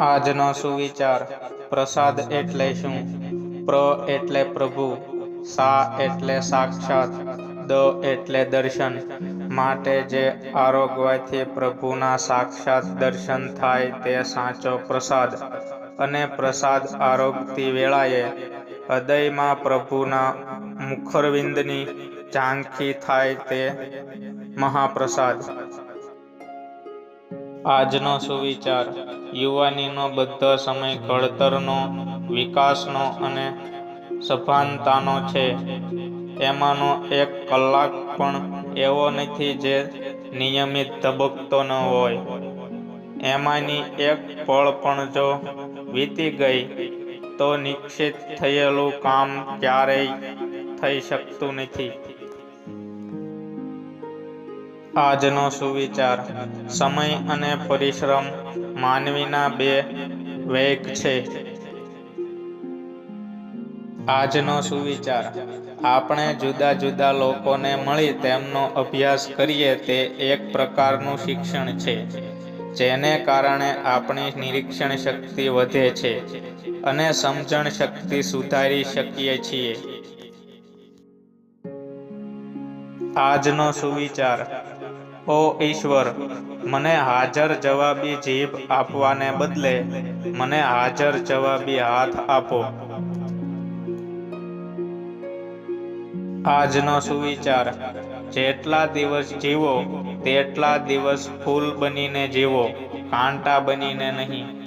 આજનો સુવિચાર પ્રસાદ એટલે શું? પ્ર એટલે પ્રભુ, સા એટલે સાક્ષાત, દ એટલે દર્શન. માટે જે આરોગવાથી પ્રભુના સાક્ષાત દર્શન થાય તે સાચો પ્રસાદ. અને પ્રસાદ આરોગતી વેળાએ હૃદયમાં પ્રભુના મુખરવિંદની ઝાંખી થાય તે મહાપ્રસાદ. આજનો સુવિચાર, યુવાનીનો બધો સમય ઘડતરનો, વિકાસનો અને સભાનતાનો છે. એમાંનો એક કલાક પણ એવો નથી જે નિયમિત ધબકતો ન હોય. એમાંની એક પળ પણ જો વીતી ગઈ, તો નિશ્ચિત થયેલું કામ ક્યારેય થઈ શકતું નથી. આજનો સુવિચાર, સમય અને પરિશ્રમ માનવીના બે વેગ છે. આજનો સુવિચાર, આપણે જુદા જુદા લોકોને મળી તેમનો અભ્યાસ કરીએ તે એક પ્રકારનું શિક્ષણ છે, જેને કારણે આપણી નિરીક્ષણ શક્તિ વધે છે અને સમજણ શક્તિ સુધારી શકીએ છીએ. આજનો સુવિચાર ઓ ઈશ્વર, મને હાજર જવાબી જીભ આપવાને બદલે મને હાજર જવાબી હાથ આપો. આજનો સુવિચાર, જેટલા દિવસ જીવો, તેટલા દિવસ ફૂલ બનીને જીવો કાંટા બનીને નહીં.